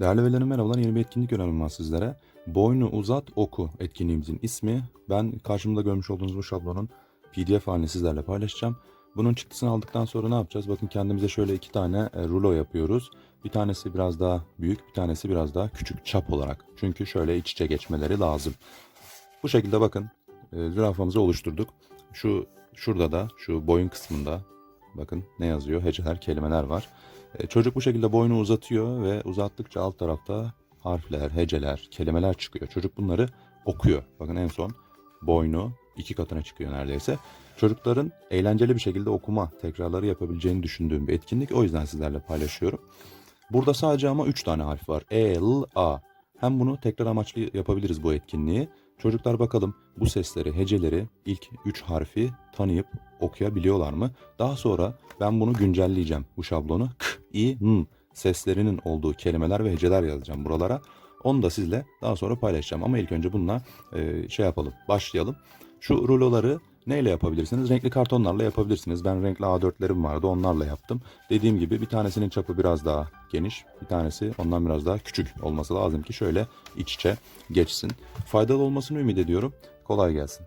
Değerli velilerim merhabalar. Yeni bir etkinlik önerim var sizlere. Boynu uzat oku etkinliğimizin ismi. Ben karşımda görmüş olduğunuz bu şablonun pdf halini sizlerle paylaşacağım. Bunun çıktısını aldıktan sonra ne yapacağız? Bakın kendimize şöyle iki tane e, rulo yapıyoruz. Bir tanesi biraz daha büyük, bir tanesi biraz daha küçük çap olarak. Çünkü şöyle iç içe geçmeleri lazım. Bu şekilde bakın e, zürafamızı oluşturduk. Şu şurada da şu boyun kısmında bakın ne yazıyor? Heceler, kelimeler var. E, Çocuk bu şekilde boynu uzatıyor ve uzattıkça alt tarafta harfler, heceler, kelimeler çıkıyor. Çocuk bunları okuyor. Bakın en son boynu iki katına çıkıyor neredeyse. Çocukların eğlenceli bir şekilde okuma tekrarları yapabileceğini düşündüğüm bir etkinlik. O yüzden sizlerle paylaşıyorum. Burada sadece ama 3 tane harf var. E, L, A. Hem bunu tekrar amaçlı yapabiliriz bu etkinliği. Çocuklar bakalım bu sesleri, heceleri, ilk 3 harfi tanıyıp okuyabiliyorlar mı? Daha sonra ben bunu güncelleyeceğim bu şablonu. K, I, N seslerinin olduğu kelimeler ve heceler yazacağım buralara. Onu da sizle daha sonra paylaşacağım. Ama ilk önce bununla e, şey yapalım, başlayalım. Şu ruloları neyle yapabilirsiniz? Renkli kartonlarla yapabilirsiniz. Ben renkli A4'lerim vardı onlarla yaptım. Dediğim gibi bir tanesinin çapı biraz daha geniş, bir tanesi ondan biraz daha küçük olması lazım ki şöyle iç içe geçsin. Faydalı olmasını ümit ediyorum. Kolay gelsin.